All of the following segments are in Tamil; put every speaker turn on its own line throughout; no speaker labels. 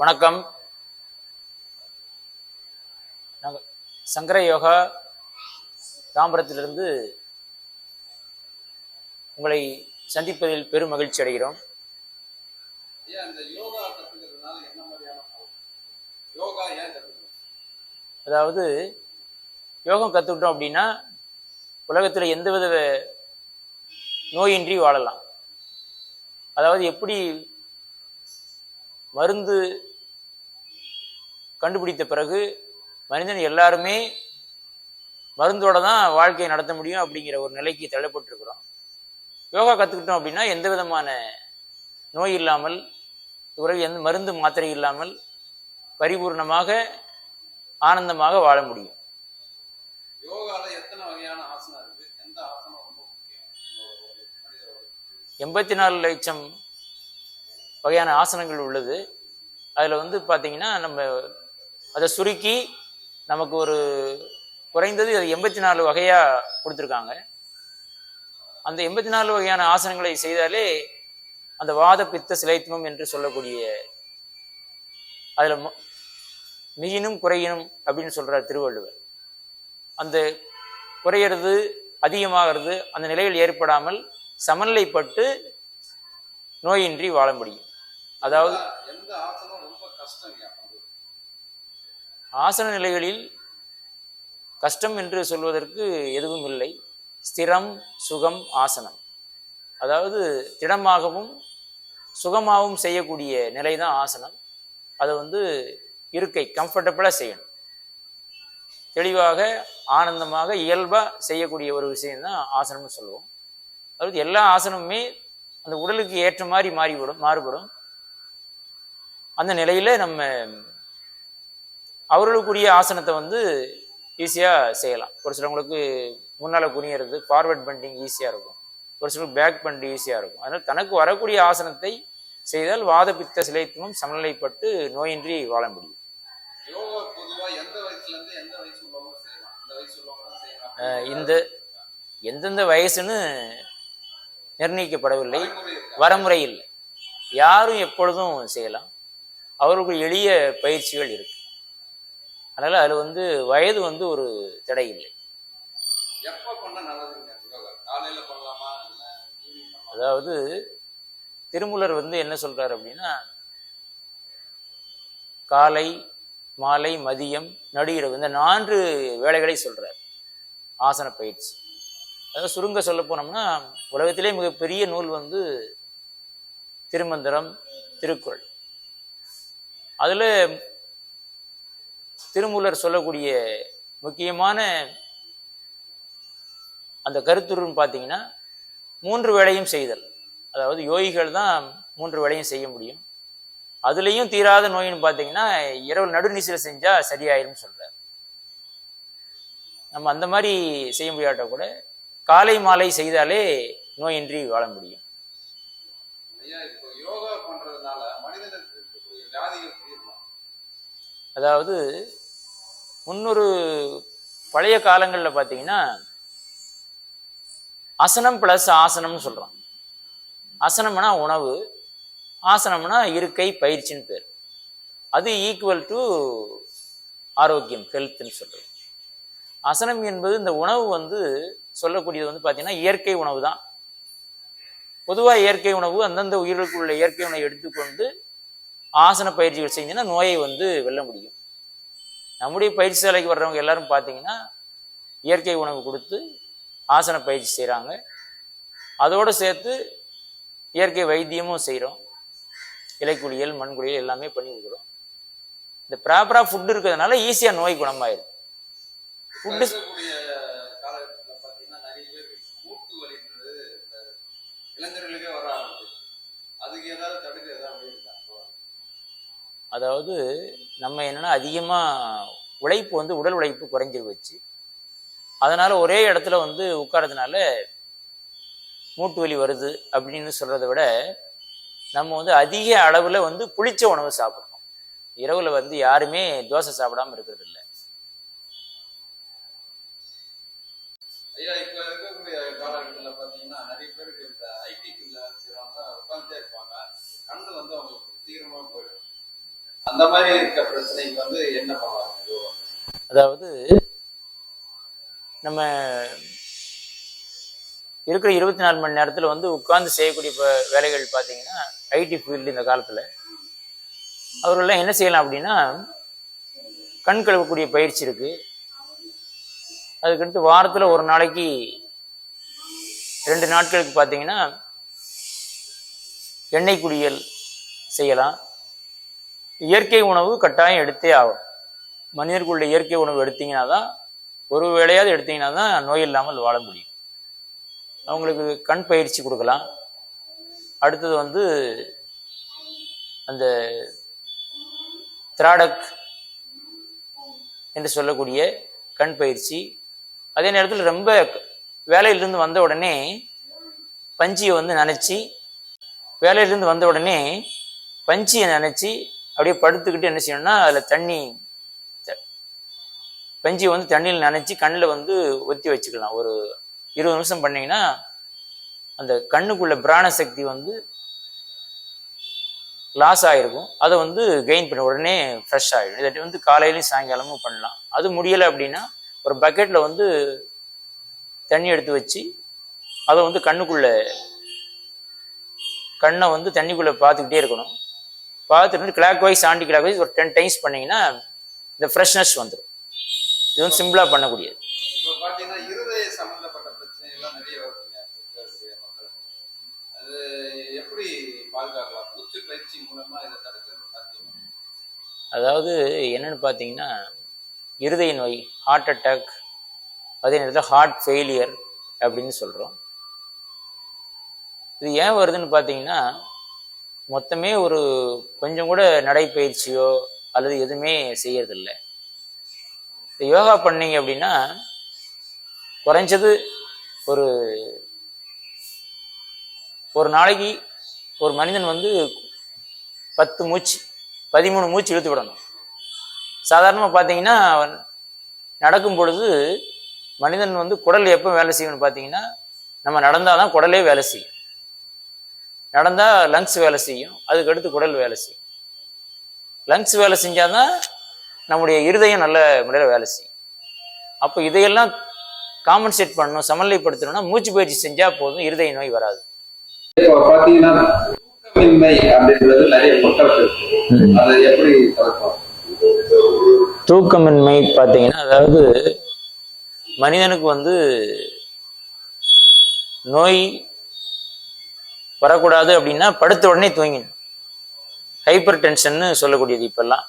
வணக்கம். நாங்கள் சங்கர யோகா தாம்பரத்திலிருந்து உங்களை சந்திப்பதில் பெரும் மகிழ்ச்சி அடைகிறோம்.
யோகா யோகா
அதாவது யோகம் கற்றுக்கிட்டோம் அப்படின்னா உலகத்தில் எந்தவித நோயின்றி வாழலாம். அதாவது எப்படி மருந்து கண்டுபிடித்த பிறகு மனிதன் எல்லாருமே மருந்தோட தான் வாழ்க்கையை நடத்த முடியும் அப்படிங்கிற ஒரு நிலைக்கு தள்ளப்பட்டிருக்கிறோம். யோகா கற்றுக்கிட்டோம் அப்படின்னா எந்த விதமான நோய் இல்லாமல் பிறகு எந்த மருந்து மாத்திரை இல்லாமல் பரிபூர்ணமாக ஆனந்தமாக வாழ முடியும். எண்பத்தி நாலு லட்சம் வகையான ஆசனங்கள் உள்ளது. அதில் வந்து பார்த்தீங்கன்னா நம்ம அதை சுருக்கி நமக்கு ஒரு குறைந்தது அது எண்பத்தி நாலு வகையாக கொடுத்துருக்காங்க. அந்த எண்பத்தி நாலு வகையான ஆசனங்களை செய்தாலே அந்த வாத பித்த சிலைத்துவம் என்று சொல்லக்கூடிய அதில் மிகினும் குறையினும் அப்படின்னு சொல்கிறார் திருவள்ளுவர். அந்த குறையிறது அதிகமாகிறது அந்த நிலையில் ஏற்படாமல் சமநிலைப்பட்டு நோயின்றி வாழ முடியும். அதாவது
எந்த ஆசனம் ரொம்ப கஷ்டம்
ஆசன நிலைகளில் கஷ்டம் என்று சொல்வதற்கு எதுவும் இல்லை. ஸ்திரம் சுகம் ஆசனம். அதாவது திடமாகவும் சுகமாகவும் செய்யக்கூடிய நிலை தான் ஆசனம். அதை வந்து இருக்கை கம்ஃபர்டபுளாக செய்யணும். தெளிவாக ஆனந்தமாக இயல்பாக செய்யக்கூடிய ஒரு விஷயம்தான் ஆசனம்னு சொல்லுவோம். அதாவது எல்லா ஆசனமுமே அந்த உடலுக்கு ஏற்ற மாதிரி மாறிவிடும் மாறுபடும். அந்த நிலையில் நம்ம அவர்களுக்குரிய ஆசனத்தை வந்து ஈஸியாக செய்யலாம். ஒரு சிலவங்களுக்கு முன்னால் குனியறது ஃபார்வர்ட் பண்டிங் ஈஸியாக இருக்கும். ஒரு சிலருக்கு பேக் பண்டு ஈஸியாக இருக்கும். அதனால் தனக்கு வரக்கூடிய ஆசனத்தை செய்தால் வாத பித்த சிலைத்துவம் சமநிலைப்பட்டு நோயின்றி வாழ முடியும்.
இந்த
எந்தெந்த வயசுன்னு நிர்ணயிக்கப்படவில்லை?
வரமுறை
இல்லை. யாரும் எப்பொழுதும் செய்யலாம். அவர்களுக்கு எளிய பயிற்சிகள் இருக்கு. அதனால் அதில் வந்து வயது வந்து ஒரு தடை இல்லை அதாவது திருமூலர் வந்து என்ன சொல்றாரு அப்படின்னா காலை மாலை மதியம் நடுஇரவு இந்த நான்கு வேலைகளை சொல்றார். ஆசன பயிற்சி. அதாவது சுருங்க சொல்ல போனோம்னா உலகத்திலே மிகப்பெரிய நூல் வந்து திருமந்திரம் திருக்குறள். அதில் திருமூலர் சொல்லக்கூடிய முக்கியமான அந்த கருத்துருன்னு பார்த்தீங்கன்னா மூன்று வேளையும் செய்தல். அதாவது யோகிகள் தான் மூன்று வேளையும் செய்ய முடியும். அதுலேயும் தீராத நோயின்னு பார்த்தீங்கன்னா இரவு நடுநிசையில் செஞ்சால் சரியாயிரும்னு சொல்கிறார் நம்ம அந்த மாதிரி செய்ய முடியாட்ட கூட காலை மாலை செய்தாலே நோயின்றி வாழ முடியும். அதாவது முன்னொரு பழைய காலங்களில் பார்த்தீங்கன்னா அசனம் ப்ளஸ் ஆசனம்னு சொல்கிறோம் அசனம்னா உணவு ஆசனம்னா இருக்கை பயிற்சின்னு பேர். அது ஈக்குவல் டு ஆரோக்கியம் ஹெல்த்னு சொல்கிறது அசனம் என்பது இந்த உணவு வந்து சொல்லக்கூடியது வந்து பார்த்தீங்கன்னா இயற்கை உணவு தான். பொதுவாக இயற்கை உணவு அந்தந்த உயிர்களுக்குள்ள இயற்கை உணவை எடுத்துக்கொண்டு ஆசன பயிற்சிகள் செஞ்சீங்கன்னா நோயை வந்து வெல்ல முடியும். நம்முடைய பயிற்சி சாலைக்கு வர்றவங்க எல்லாரும் பார்த்தீங்கன்னா இயற்கை உணவு கொடுத்து ஆசன பயிற்சி செய்கிறாங்க அதோடு சேர்த்து இயற்கை வைத்தியமும் செய்கிறோம் இலைக்குழியல் மண்குழியல் எல்லாமே பண்ணி கொடுக்குறோம். இந்த ப்ராப்பராக ஃபுட்டு இருக்கிறதுனால ஈஸியாக நோய் குணமாயிடும்
ஃபுட்டு
Food-
இருக்கக்கூடிய காலகட்டத்துல பாத்தீங்கன்னா நிறைய பேருக்கு மூட்டு வலின்றது இந்த இளைஞர்களுக்கே வர ஆரம்பிச்சு அதுக்கு ஏதாவது தடுக்க ஏதாவது வழி இருக்கா
அதாவது நம்ம என்னென்னா அதிகமாக உழைப்பு வந்து உடல் உழைப்பு குறைஞ்சி வச்சு அதனால் ஒரே இடத்துல வந்து உட்காரதுனால மூட்டு வலி வருது அப்படின்னு சொல்கிறத விட நம்ம வந்து அதிக அளவில் வந்து புளிச்ச உணவு சாப்பிடணும். இரவில் வந்து யாருமே தோசை சாப்பிடாம இருக்கிறதில்ல
ஐயா இப்ப இருக்கக்கூடிய காலகட்டத்துல பாத்தீங்கன்னா நிறைய பேருக்கு இந்த ஐடி ஃபீல்ட்ல செய்றவங்க உட்காந்துட்டே இருப்பாங்க கண்ணு வந்து அவங்களுக்கு சீக்கிரமா போயிடும் அந்த மாதிரி இருக்க பிரச்சனைக்கு வந்து என்ன பண்ணலாம்?
அதாவது நம்ம இருக்கிற இருபத்தி நாலு மணி நேரத்தில் வந்து உட்கார்ந்து செய்யக்கூடிய இப்போ வேலைகள் பார்த்தீங்கன்னா ஐடி ஃபீல்டு இந்த காலத்தில். அவர்கள்லாம் என்ன செய்யலாம் அப்படின்னா கண் கழுவக்கூடிய பயிற்சி இருக்குது அதுக்கடுத்து வாரத்தில் ஒரு நாளைக்கு ரெண்டு நாட்களுக்கு பார்த்தீங்கன்னா எண்ணெய் குளியல் செய்யலாம். இயற்கை உணவு கட்டாயம் எடுத்தே ஆகும் மனிதர்களுடைய இயற்கை உணவு எடுத்தீங்கன்னா தான் ஒரு வேளையாவது எடுத்தீங்கன்னா தான் நோய் இல்லாமல் வாழ முடியும். அவங்களுக்கு கண் பயிற்சி கொடுக்கலாம். அடுத்தது வந்து அந்த திராடக் என்று சொல்லக்கூடிய கண் பயிற்சி. அதே நேரத்தில் ரொம்ப வேலையிலிருந்து வந்த உடனே பஞ்சியை வந்து நினச்சி வேலையிலிருந்து வந்த உடனே பஞ்சியை நினச்சி அப்படியே படுத்துக்கிட்டு என்ன செய்யணும்னா அதில் தண்ணி த- வந்து தண்ணியில் நனைச்சி கண்ணில் வந்து ஒத்தி வச்சுக்கலாம். ஒரு இருபது நிமிஷம் பண்ணிங்கன்னா அந்த கண்ணுக்குள்ள பிராண சக்தி வந்து லாஸ் ஆகிருக்கும் அதை வந்து கெயின் பண்ண உடனே ஃப்ரெஷ் ஆகிடும் இதை வந்து காலையிலையும் சாயங்காலமும் பண்ணலாம். அது முடியலை அப்படின்னா ஒரு பக்கெட்டில் வந்து தண்ணி எடுத்து வச்சு அதை வந்து கண்ணுக்குள்ளே கண்ணை வந்து தண்ணிக்குள்ளே பார்த்துக்கிட்டே இருக்கணும். பார்த்துட்டு clockwise anticlockwise ஒரு டென் டைம்ஸ் பண்ணீங்கன்னா இந்த ஃப்ரெஷ்னஸ் வந்துடும் இது வந்து சிம்பிளாக பண்ணக்கூடியது. அதாவது என்னன்னு பார்த்தீங்கன்னா இருதய நோய் ஹார்ட் அட்டாக் அதே நேரத்தில் ஹார்ட் ஃபெயிலியர் அப்படின்னு சொல்கிறோம் இது ஏன் வருதுன்னு பார்த்தீங்கன்னா மொத்தமே ஒரு கொஞ்சம் கூட நடைப்பயிற்சியோ அல்லது எதுவுமே செய்யறதில்லை. யோகா பண்ணீங்க அப்படின்னா குறைஞ்சது ஒரு ஒரு நாளைக்கு ஒரு மனிதன் வந்து பத்து மூச்சு பதிமூணு மூச்சு இழுத்து விடணும். சாதாரணமாக பார்த்தீங்கன்னா நடக்கும் பொழுது மனிதன் வந்து குடல் எப்போ வேலை செய்யணும்னு பார்த்தீங்கன்னா நம்ம நடந்தால் தான் குடலே வேலை செய்யும். நடந்தால் லங்ஸ் வேலை செய்யும். அதுக்கடுத்து குடல் வேலை செய்யும். லங்ஸ் வேலை செஞ்சால் தான் நம்முடைய இருதயம் நல்ல முறையில் வேலை செய்யும். அப்போ இதையெல்லாம் காம்பன்சேட் பண்ணணும் சமநிலைப்படுத்தணும்னா மூச்சு பயிற்சி செஞ்சால் போதும் இருதய நோய் வராது.
தூக்கமின்மை
பார்த்தீங்கன்னா அதாவது மனிதனுக்கு வந்து நோய் வரக்கூடாது அப்படின்னா படுத்த உடனே தூங்கிடணும். ஹைப்பர் டென்ஷன்னு சொல்லக்கூடியது இப்பெல்லாம்.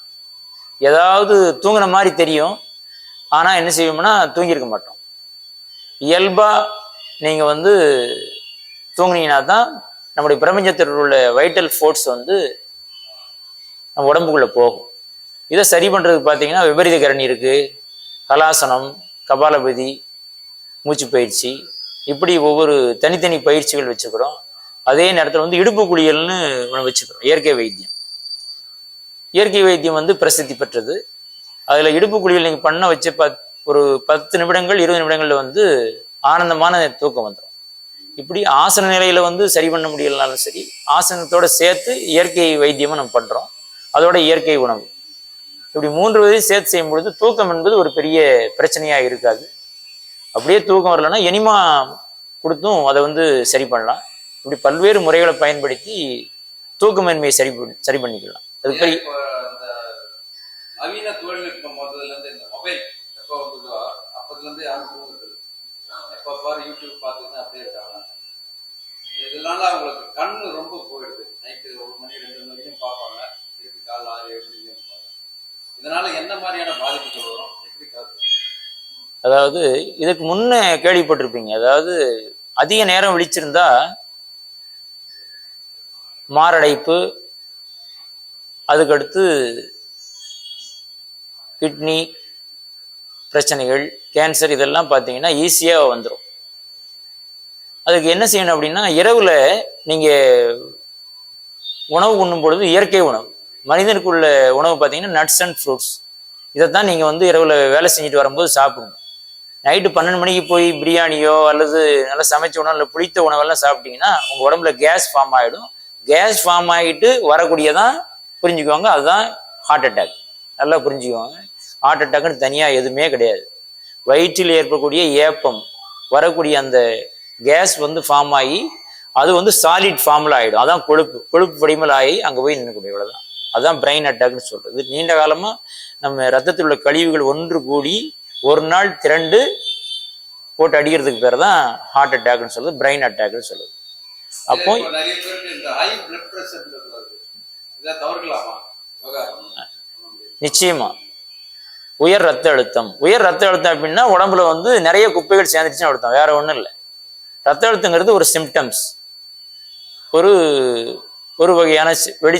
ஏதாவது தூங்குன மாதிரி தெரியும். ஆனால் என்ன செய்வோம்னா தூங்கியிருக்க மாட்டோம். இயல்பாக நீங்கள் வந்து தூங்குனீங்கன்னா தான் நம்முடைய பிரபஞ்சத்தில் உள்ள வைட்டல் ஃபோர்ஸ் வந்து நம்ம உடம்புக்குள்ளே போகும். இதை சரி பண்ணுறதுக்கு பார்த்தீங்கன்னா விபரீத கரணி இருக்குது கலாசனம் கபாலபதி மூச்சு பயிற்சி இப்படி ஒவ்வொரு தனித்தனி பயிற்சிகள் வச்சுக்கிறோம். அதே நேரத்தில் வந்து இடுப்பு குளியல்னு ஒன்று வச்சுக்கிறோம். இயற்கை வைத்தியம். இயற்கை வைத்தியம் வந்து பிரசித்தி பெற்றது. அதில் இடுப்பு குளியல் நீங்கள் பண்ண வச்சு பத் ஒரு பத்து நிமிடங்கள் இருபது நிமிடங்களில் வந்து ஆனந்தமான தூக்கம் வந்துடும் இப்படி ஆசன நிலையில் வந்து சரி பண்ண முடியலனாலும் சரி ஆசனத்தோடு சேர்த்து இயற்கை வைத்தியமும் நம்ம பண்ணுறோம் அதோட இயற்கை உணவு. இப்படி மூன்று வகையும் சேர்த்து செய்யும் பொழுது தூக்கம் என்பது ஒரு பெரிய பிரச்சனையாக இருக்காது. அப்படியே தூக்கம் வரலன்னா எனிமா கொடுத்தும் அதை வந்து சரி பண்ணலாம். இப்படி பல்வேறு முறைகளை பயன்படுத்தி தூக்கமின்மையை சரி சரி பண்ணிக்கலாம். அது பெரிய
நவீன தொழில்நுட்பம் வந்ததுல இருந்து இந்த மொபைல் எப்போ வந்ததோ அப்பதுல இருந்து யாரும். எப்ப பாரு யூடியூப் பார்த்துட்டு அப்படியே இருக்காங்க. இதனால அவங்களுக்கு கண்ணு ரொம்ப போயிடுது. நைட்டு ஒரு மணி ரெண்டு மணி வரைக்கும் பார்ப்பாங்க. திருப்பி காலைல ஆறு ஏழு மணிக்கு இருப்பாங்க இதனால என்ன மாதிரியான பாதிப்புகள் வரும்? எப்படி காத்து
அதாவது இதுக்கு முன்ன கேள்விப்பட்டிருப்பீங்க. அதாவது அதிக நேரம் விழிச்சிருந்தா மாரடைப்பு அதுக்கடுத்து கிட்னி பிரச்சனைகள் கேன்சர் இதெல்லாம் பார்த்தீங்கன்னா ஈஸியாக வந்துடும் அதுக்கு என்ன செய்யணும் அப்படின்னா இரவில் நீங்கள் உணவு உண்ணும் பொழுது இயற்கை உணவு. மனிதனுக்குள்ள உணவு பார்த்தீங்கன்னா நட்ஸ் அண்ட் ஃப்ரூட்ஸ். இதைத்தான் நீங்கள் வந்து இரவில் வேலை செஞ்சுட்டு வரும்போது சாப்பிடுங்க. நைட்டு பன்னெண்டு மணிக்கு போய் பிரியாணியோ அல்லது நல்லா சமைச்ச உணவு இல்லை புளித்த உணவெல்லாம் சாப்பிட்டீங்கன்னா உங்கள் உடம்புல கேஸ் ஃபார்ம் ஆகிடும் கேஸ் ஃபார்ம் ஆகிட்டு வரக்கூடியதான் புரிஞ்சுக்குவாங்க. அதுதான் ஹார்ட் அட்டாக் நல்லா புரிஞ்சுக்குவாங்க. ஹார்ட் அட்டாக்னு தனியாக எதுவுமே கிடையாது. வயிற்றில் ஏற்படக்கூடிய ஏப்பம் வரக்கூடிய அந்த கேஸ் வந்து ஃபார்ம் ஆகி அது வந்து சாலிட் ஃபார்மில் ஆகிடும் அதான் கொழுப்பு. கொழுப்பு படிமல் ஆகி அங்கே போய் நின்றுக்கூடிய இவ்வளோதான் அதுதான் பிரெயின் அட்டாக்னு சொல்கிறது நீண்ட காலமாக நம்ம ரத்தத்தில் உள்ள கழிவுகள் ஒன்று கூடி ஒரு நாள் திரண்டு போட்டு அடிக்கிறதுக்கு பேர் தான் ஹார்ட் அட்டாக்னு சொல்லுது பிரெயின் அட்டாக்னு சொல்லுது அப்போ
நிறைய பேருக்கு இந்த ஹை பிளட் இதை தவிர்க்கலாமா?
நிச்சயமா. உயர் ரத்த அழுத்தம். உயர் ரத்த அழுத்தம் அப்படின்னா உடம்புல வந்து நிறைய குப்பைகள் சேர்ந்துச்சுன்னு அழுத்தம் வேற ஒன்றும் இல்லை. ரத்த அழுத்தங்கிறது ஒரு சிம்டம்ஸ் ஒரு ஒரு வகையான வெடி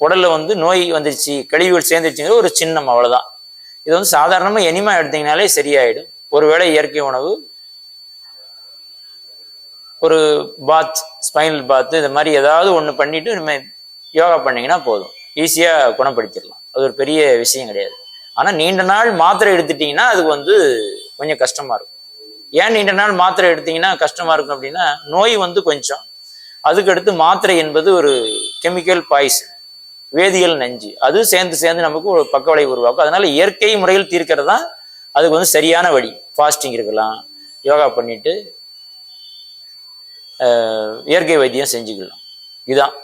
உடல்ல வந்து நோய் வந்துருச்சு கழிவுகள் சேர்ந்துருச்சுங்கிற ஒரு சின்னம் அவ்வளவுதான். இது வந்து சாதாரணமாக எனிமா எடுத்தீங்கனாலே சரியாயிடும். ஒருவேளை இயற்கை உணவு ஒரு பாத் ஸ்பைனல் பாத் இந்த மாதிரி ஏதாவது ஒன்று பண்ணிட்டு இனிமேல் யோகா பண்ணிங்கன்னா போதும். ஈஸியாக குணப்படுத்திடலாம். அது ஒரு பெரிய விஷயம் கிடையாது. ஆனால் நீண்ட நாள் மாத்திரை எடுத்துட்டீங்கன்னா அதுக்கு வந்து கொஞ்சம் கஷ்டமாக இருக்கும். ஏன் நீண்ட நாள் மாத்திரை எடுத்தீங்கன்னா கஷ்டமாக இருக்கும் அப்படின்னா நோய் வந்து கொஞ்சம். அதுக்கடுத்து மாத்திரை என்பது ஒரு கெமிக்கல் பாய்சன் வேதியியல் நஞ்சு. அது சேர்ந்து சேர்ந்து நமக்கு ஒரு பக்க விளைவு உருவாக்கும். அதனால இயற்கை முறையில் தீர்க்கிறது தான் அதுக்கு வந்து சரியான வழி. ஃபாஸ்டிங் இருக்கலாம் யோகா பண்ணிட்டு இயற்கை வைத்தியம் செஞ்சுக்கலாம். இதுதான்.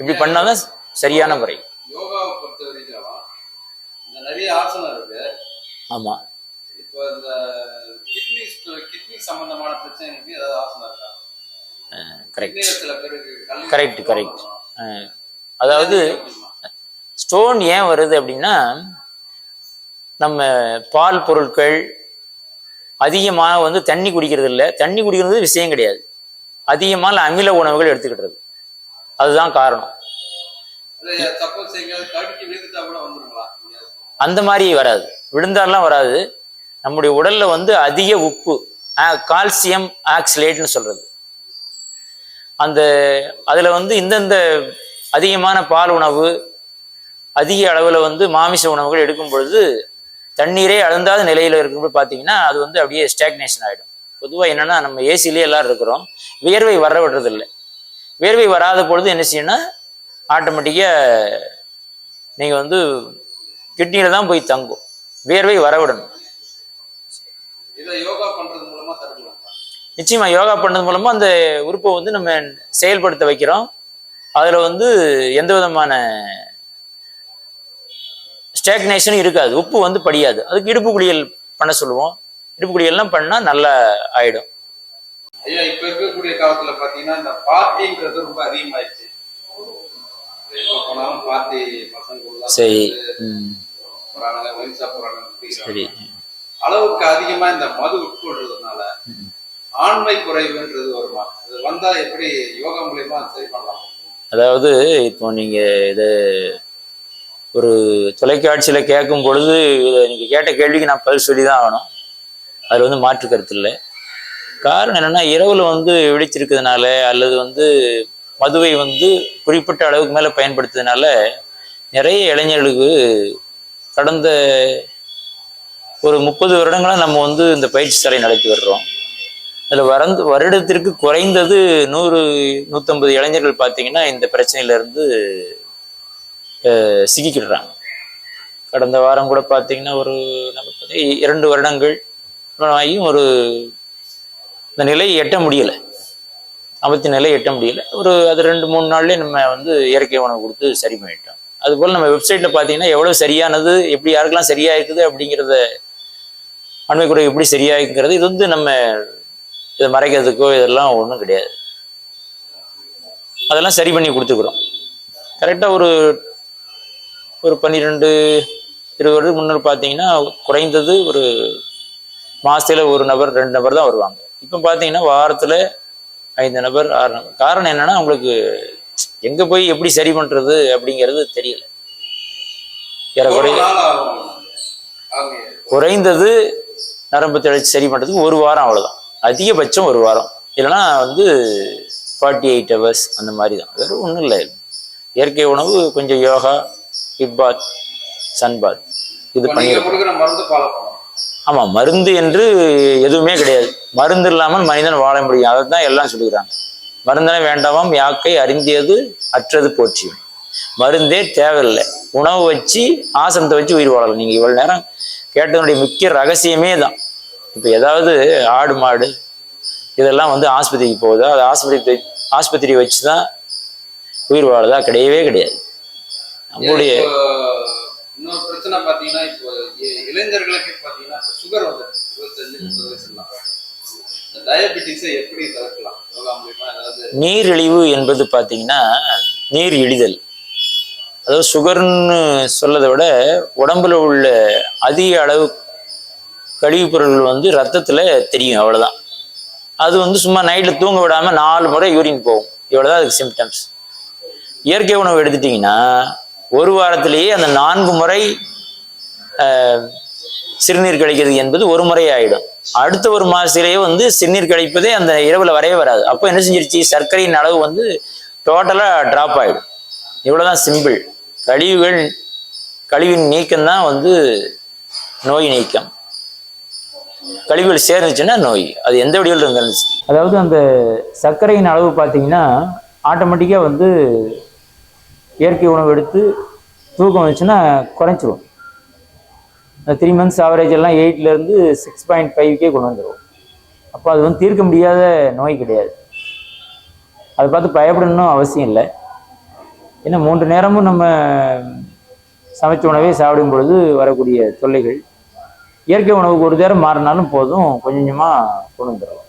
இப்படி பண்ணாதான் சரியான முறை.
யோகாவை பொறுத்த வரைக்கும் இந்த நிறைய ஆசனம் இருக்கு.
ஆமா.
இப்போ இந்த கிட்னி கிட்னி சம்பந்தமான பிரச்சனைக்கு ஏதாவது ஆசனம் இருக்கா?
Correct Correct, correct. அதாவது ஸ்டோன் ஏன் வருது அப்படின்னா நம்ம பால் பொருட்கள் அதிகமாக வந்து தண்ணி குடிக்கிறது இல்லை தண்ணி குடிக்கிறது விஷயம் கிடையாது. அதிகமான அமில உணவுகள் எடுத்துக்கிட்டது. அதுதான் காரணம். அந்த மாதிரி வராது. விழுந்தாலாம் வராது. நம்முடைய உடல்ல வந்து அதிக உப்பு கால்சியம் ஆக்சிலேட்னு சொல்றது. அந்த அதுல வந்து இந்தந்த அதிகமான பால் உணவு அதிக அளவுல வந்து மாமிச உணவுகள் எடுக்கும் பொழுது தண்ணீரே அழுந்தாத நிலையில இருக்கும்போது பார்த்தீங்கன்னா அது வந்து அப்படியே ஸ்டாக்னேஷன் ஆகிடும் பொதுவாக என்னன்னா நம்ம ஏசிலேயே எல்லாரும் இருக்கிறோம். வியர்வை வர விடுறதில்லை. வியர்வை வராத பொழுது என்ன செய்யணும்னா ஆட்டோமேட்டிக்காக நீங்கள் வந்து கிட்னியில் தான் போய் தங்கும். வியர்வை வரவிடணும்
இதை யோகா பண்றது மூலமா தடுக்கலாம்.
நிச்சயமா யோகா பண்ணது மூலமா அந்த உறுப்பை வந்து நம்ம செயல்படுத்த வைக்கிறோம். அதுல வந்து எந்த விதமான ஸ்டாக்னேஷனும் இருக்காது. உப்பு வந்து படியாது. அதுக்கு இடுப்பு குளியல் பண்ண சொல்லுவோம். இடுப்பு குளியல்லாம் பண்ணா நல்லா ஆயிடும்.
ஐயா இப்ப இருக்கக்கூடிய காலத்துல பாத்தீங்கன்னா இந்த பார்ட்டின்றது ரொம்ப அதிகமாயிடுச்சு. பார்ட்டி பசங்க
சரி. சரி.
அளவுக்கு அதிகமா இந்த மது உட்கொள்றதுனால ஆண்மை குறைவுன்றது வருமா? அது வந்தா எப்படி யோகா மூலியமா சரி பண்ணலாம்?
அதாவது இப்போ நீங்க இது ஒரு தொலைக்காட்சியில கேட்கும் பொழுது இதை நீங்க கேட்ட கேள்விக்கு நான் பதில் சொல்லி தான் ஆகணும். அதில் வந்து மாற்று கருத்து இல்லை. காரணம் என்னன்னா இரவில் வந்து வெடிச்சிருக்கிறதுனால அல்லது வந்து மதுவை வந்து குறிப்பிட்ட அளவுக்கு மேலே பயன்படுத்துறதுனால நிறைய இளைஞர்களுக்கு கடந்த ஒரு முப்பது வருடங்களாக நம்ம வந்து இந்த பயிற்சி சாலை நடத்தி வர்றோம். அதில் வரந்து வருடத்திற்கு குறைந்தது நூறு நூற்றம்பது இளைஞர்கள் பார்த்தீங்கன்னா இந்த பிரச்சனையில இருந்து சிக்கிக்கிடுறாங்க. கடந்த வாரம் கூட பார்த்தீங்கன்னா ஒரு நமக்கு வந்து இரண்டு வருடங்கள் ஆகியும் ஒரு இந்த நிலையை எட்ட முடியலை. ஆபத்து நிலை எட்ட முடியல. ஒரு அது ரெண்டு மூணு நாள்லயே நம்ம வந்து இயற்கை உணவு கொடுத்து சரி பண்ணிட்டோம். அதுபோல் நம்ம வெப்சைட்ல பார்த்தீங்கன்னா எவ்வளவு சரியானது எப்படி யாருக்கெல்லாம் சரியா இருக்குது அப்படிங்கிறத அண்மைக்குறை எப்படி சரியா இருக்குங்கிறது இது வந்து நம்ம இதை மறைக்கிறதுக்கோ இதெல்லாம் ஒன்றும் கிடையாது. அதெல்லாம் சரி பண்ணி கொடுத்துக்கிறோம். கரெக்டாக ஒரு ஒரு பன்னிரெண்டு இருபது வருடத்துக்கு முன்னர் பார்த்தீங்கன்னா குறைந்தது ஒரு மாசத்துல ஒரு நபர் ரெண்டு நபர் தான் வருவாங்க. இப்போ பார்த்தீங்கன்னா வாரத்தில் ஐந்து நபர் ஆறு நபர். காரணம் என்னன்னா உங்களுக்கு எங்கே போய் எப்படி சரி பண்ணுறது அப்படிங்கிறது தெரியல. ஏறக்குறைய குறைந்தது நரம்பு தளர்ச்சி சரி பண்ணுறதுக்கு ஒரு வாரம் அவ்வளவுதான். அதிகபட்சம் ஒரு வாரம். இல்லைன்னா வந்து ஃபார்ட்டி எயிட் ஹவர்ஸ் அந்த மாதிரி தான் வேறு ஒன்றும் இல்லை. இயற்கை உணவு கொஞ்சம் யோகா ஹிப்பாத் சன்பாத் இது
இப்ப நீங்க
பண்ணிடுறோம் ஆமாம் மருந்து என்று எதுவுமே கிடையாது. மருந்து இல்லாமல் மனிதன் வாழ முடியும். அதை தான் எல்லாம் சொல்லுகிறாங்க. மருந்தனை வேண்டாமாம் யாக்கை அறிந்தியது அற்றது போற்றியும் மருந்தே தேவையில்லை. உணவு வச்சு ஆசனத்தை வச்சு உயிர் வாழலாம். நீங்கள் இவ்வளோ நேரம் கேட்டதனுடைய முக்கிய ரகசியமே தான் இப்போ ஏதாவது ஆடு மாடு இதெல்லாம் வந்து ஆஸ்பத்திரிக்கு போகுதா? அது ஆஸ்பத்திரி ஆஸ்பத்திரி வச்சு தான் உயிர் வாழுதா? கிடையவே கிடையாது. நம்மளுடைய
இன்னொரு பிரச்சனை பார்த்தீங்கன்னா இப்போ இளைஞர்களுக்கு பார்த்தீங்கன்னா சுகர் இருபத்தஞ்சு முப்பது வயசுலாம் டயபெட்டிஸை எப்படி தவிர்க்கலாம்? யோகா மூலியமா ஏதாவது
நீரிழிவு என்பது பார்த்தீங்கன்னா நீர் இழிதல். அதாவது சுகர்னு சொல்லதை விட உடம்புல உள்ள அதிக அளவு கழிவுப் பொருள்கள் வந்து ரத்தத்தில் தெரியும் அவ்வளோதான் அது வந்து சும்மா நைட்டில் தூங்க விடாமல் நாலு முறை யூரின் போகும். இவ்வளோதான் அதுக்கு சிம்டம்ஸ் இயற்கை உணவு எடுத்துட்டிங்கன்னா ஒரு வாரத்திலேயே அந்த நான்கு முறை சிறுநீர் கழிக்கிறது என்பது ஒரு முறையே ஆயிடும். அடுத்த ஒரு மாதத்திலேயே வந்து சிறுநீர் கழிப்பதே அந்த இரவில் வரவே வராது. அப்போ என்ன செஞ்சிருச்சு? சர்க்கரையின் அளவு வந்து டோட்டலாக ட்ராப் ஆகிடும் இவ்வளோதான் சிம்பிள் கழிவுகள் கழிவின் நீக்கம் தான் வந்து நோய் நீக்கம். கழிவுகள் சேர்ந்துச்சுன்னா நோய். அது எந்த வடிவில் இருந்தாலும் அதாவது அந்த சர்க்கரையின் அளவு பார்த்தீங்கன்னா ஆட்டோமேட்டிக்காக வந்து இயற்கை உணவு எடுத்து தூக்கம் வந்துச்சுன்னா குறைஞ்சிரும். த்ரீ மந்த்ஸ் ஆவரேஜ் எல்லாம் எயிட்லேருந்து சிக்ஸ் பாயிண்ட் ஃபைவ்க்கே கொண்டு வந்துடும் அப்போ அது வந்து தீர்க்க முடியாத நோய் கிடையாது. அதை பார்த்து பயப்படணும் அவசியம் இல்லை. ஏன்னா மூன்று நேரமும் நம்ம சமைச்ச உணவே சாப்பிடும் பொழுது வரக்கூடிய தொல்லைகள் இயற்கை உணவுக்கு ஒரு நேரம் மாறினாலும் போதும் கொஞ்சம் கொஞ்சமாக கொண்டு வந்துடும்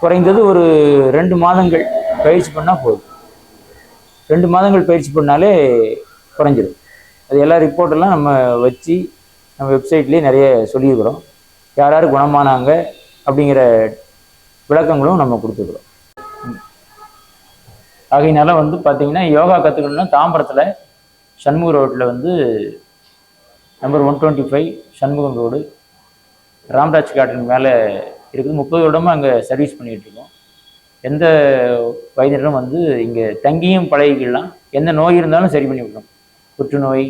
குறைந்தது ஒரு ரெண்டு மாதங்கள் பயிற்சி பண்ணால் போதும். ரெண்டு மாதங்கள் பயிற்சி பண்ணாலே குறைஞ்சிடும் அது எல்லா ரிப்போர்ட்டெல்லாம் நம்ம வச்சு நம்ம வெப்சைட்லேயே நிறைய சொல்லியிருக்கிறோம். யார் யார் குணமானாங்க அப்படிங்கிற விளக்கங்களும் நம்ம கொடுத்துருக்குறோம். ஆகையினால வந்து பார்த்தீங்கன்னா யோகா கற்றுக்கணும்னா தாம்பரத்தில் சண்முக ரோட்டில் வந்து number one twenty five Shanmugam road. Ramraj garden மேலே இருக்குது. முப்பது வருடமாக அங்கே சர்வீஸ் பண்ணிகிட்டு இருக்கோம். எந்த வயதினரும் வந்து இங்கே தங்கியும் பழகிக்கலாம். எந்த நோய் இருந்தாலும் சரி பண்ணி விடணும். புற்றுநோய்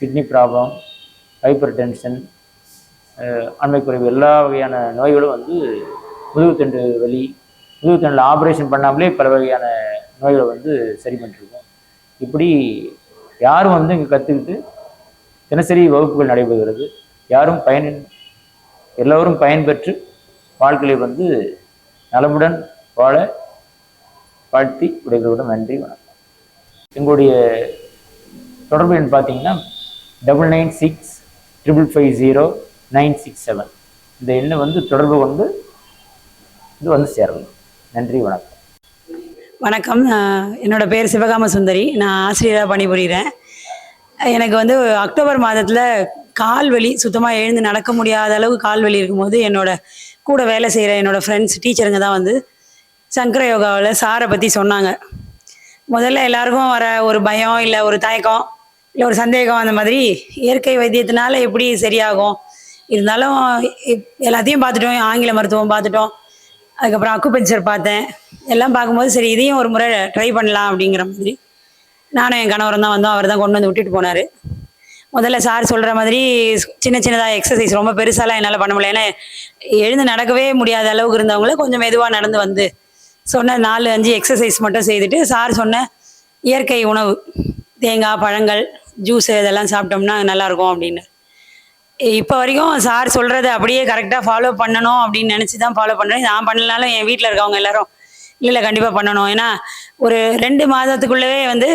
கிட்னி ப்ராப்ளம் ஹைப்பர் டென்ஷன் ஆண்மைக்குறைவு எல்லா வகையான நோய்களும் வந்து முதுகுத்தண்டு வலி முதுகுத்தண்டில் ஆப்ரேஷன் பண்ணாமலே பல வகையான நோய்களை வந்து சரி பண்ணிருக்கோம் இப்படி யாரும் வந்து இங்கே கற்றுக்கிட்டு தினசரி வகுப்புகள் நடைபெறுகிறது. யாரும் பயன் எல்லோரும் பயன்பெற்று வாழ்க்கையை வந்து நலமுடன் வாழ வாழ்த்தி விடைபெறுவதும் நன்றி வணக்கம். எங்களுடைய தொடர்பு எண் பார்த்தீங்கன்னா double nine six triple five zero nine six seven இந்த எண்ணை வந்து தொடர்பு கொண்டு இது வந்து சேரலாம். நன்றி வணக்கம்.
வணக்கம். என்னோடய பேர் சிவகாம சுந்தரி. நான் ஆசிரியராக பணிபுரிகிறேன் எனக்கு வந்து அக்டோபர் மாதத்தில் கால் வலி சுத்தமாக எழுந்து நடக்க முடியாத அளவு கால் வலி இருக்கும்போது என்னோட கூட வேலை செய்கிற என்னோடய ஃப்ரெண்ட்ஸ் டீச்சருங்க தான் வந்து சங்கர யோகாவில் சாரை பற்றி சொன்னாங்க. முதல்ல எல்லாருக்கும் வர ஒரு பயம் இல்லை ஒரு தயக்கம் இல்லை ஒரு சந்தேகம் அந்த மாதிரி இயற்கை வைத்தியத்தினால எப்படி சரியாகும்? இருந்தாலும் எல்லாத்தையும் பார்த்துட்டோம் ஆங்கில மருத்துவம் பார்த்துட்டோம். அதுக்கப்புறம் அக்குபஞ்சர் பார்த்தேன். எல்லாம் பார்க்கும்போது சரி இதையும் ஒரு முறை ட்ரை பண்ணலாம் அப்படிங்கிற மாதிரி நானும் என் கணவரும் தான் வந்தோம். அவர் தான் கொண்டு வந்து விட்டுட்டு போனார். முதல்ல சார் சொல்கிற மாதிரி சின்ன சின்னதாக எக்ஸசைஸ் ரொம்ப பெருசாலாம் என்னால் பண்ண முடியல. ஏன்னா எழுந்து நடக்கவே முடியாத அளவுக்கு இருந்தவங்கள கொஞ்சம் மெதுவாக நடந்து வந்து சொன்ன நாலு அஞ்சு எக்ஸசைஸ் மட்டும் செய்துட்டு சார் சொன்ன இயற்கை உணவு தேங்காய் பழங்கள் ஜூஸ் இதெல்லாம் சாப்பிட்டோம்னா நல்லாயிருக்கும் அப்படின்னு. இப்போ வரைக்கும் சார் சொல்கிறத அப்படியே கரெக்டாக ஃபாலோ பண்ணணும் அப்படின்னு நினச்சி தான் ஃபாலோ பண்ணுறேன் நான் பண்ணலனாலும் என் வீட்டில் இருக்கவங்க எல்லாரும் இல்லை இல்லை கண்டிப்பாக பண்ணணும். ஏன்னா ஒரு ரெண்டு மாதத்துக்குள்ளவே வந்து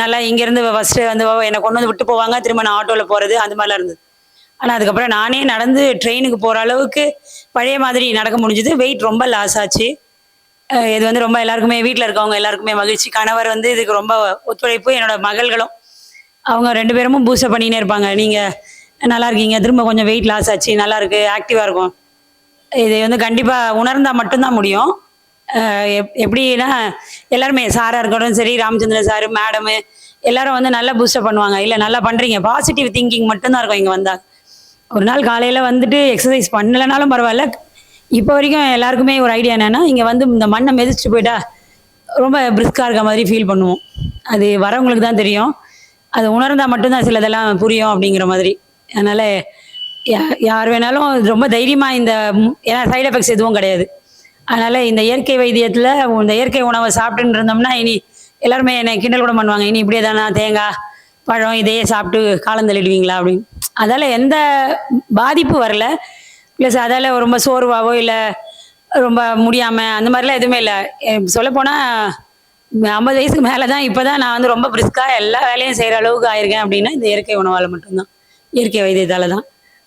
நல்லா இங்கேருந்து ஃபஸ்ட்டு வந்து என்னை கொண்டு வந்து விட்டு போவாங்க. திரும்ப நான் ஆட்டோவில் போகிறது அந்த மாதிரிலாம் இருந்தது. ஆனால் அதுக்கப்புறம் நானே நடந்து ட்ரெயினுக்கு போகிற அளவுக்கு பழைய மாதிரி நடக்க முடிஞ்சுது. வெயிட் ரொம்ப லாஸ் ஆச்சு. இது வந்து ரொம்ப எல்லாருக்குமே வீட்டில் இருக்கவங்க எல்லாருக்குமே மகிழ்ச்சி. கணவர் வந்து இதுக்கு ரொம்ப ஒத்துழைப்பு. என்னோட மகள்களும் அவங்க ரெண்டு பேரும் பூஸ்டப் பண்ணினே இருப்பாங்க. நீங்கள் நல்லா இருக்கீங்க. திரும்ப கொஞ்சம் வெயிட் லாஸ் ஆச்சு. நல்லா இருக்கு. ஆக்டிவாக இருக்கும். இது வந்து கண்டிப்பாக உணர்ந்தால் மட்டும்தான் முடியும். எப்படின்னா எல்லாருமே சாராக இருக்கட்டும் சரி ராமச்சந்திரன் சார் மேடமு எல்லாரும் வந்து நல்லா பூஸ்டப் பண்ணுவாங்க. இல்லை நல்லா பண்ணுறீங்க பாசிட்டிவ் திங்கிங் மட்டும்தான் இருக்கும் இங்கே வந்தால் ஒரு நாள் காலையில் வந்துட்டு எக்ஸசைஸ் பண்ணலைனாலும் பரவாயில்ல. இப்போ வரைக்கும் எல்லாருக்குமே ஒரு ஐடியா என்னென்னா இங்கே வந்து இந்த மண்ணை மிதிச்சுட்டு போயிட்டா ரொம்ப பிரிஸ்காக இருக்க மாதிரி ஃபீல் பண்ணுவோம். அது வரவங்களுக்கு தான் தெரியும். அது உணர்ந்தால் மட்டும்தான் சிலதெல்லாம் புரியும் அப்படிங்கிற மாதிரி. அதனால் யார் வேணாலும் ரொம்ப தைரியமாக இந்த ஏன்னா சைடு எஃபெக்ட்ஸ் எதுவும் கிடையாது. அதனால் இந்த இயற்கை வைத்தியத்தில் இந்த இயற்கை உணவை சாப்பிட்டுன்னு இருந்தோம்னா இனி எல்லாருமே என்னை கிண்டல் கூட பண்ணுவாங்க. இனி இப்படியே தானா தேங்காய் பழம் இதையே சாப்பிட்டு காலம் தள்ளிடுவீங்களா அப்படின்னு. அதால் எந்த பாதிப்பு வரல. ப்ளஸ் அதால் ரொம்ப சோர்வாவோ இல்லை ரொம்ப முடியாமல் அந்த மாதிரிலாம் எதுவுமே இல்லை. சொல்லப்போனால் ஐம்பது வயசுக்கு மேலே தான் இப்போ தான் நான் வந்து ரொம்ப பிரிஸ்காக எல்லா வேலையும் செய்கிற அளவுக்கு ஆயிருக்கேன் அப்படின்னா இந்த இயற்கை உணவால் மட்டும்தான். இயற்கை வைத்தியத்தால் தான்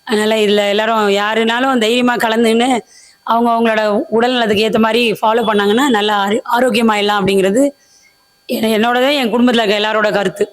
அதனால் இதில் எல்லாரும் யாருனாலும் தைரியமாக கலந்துன்னு அவங்க அவங்களோட உடல் நலத்துக்கு ஏற்ற மாதிரி ஃபாலோ பண்ணாங்கன்னா நல்லா ஆரோக்கியமாயிடலாம் அப்படிங்கிறது என்னோடதே என் குடும்பத்தில் இருக்க எல்லாரோட கருத்து.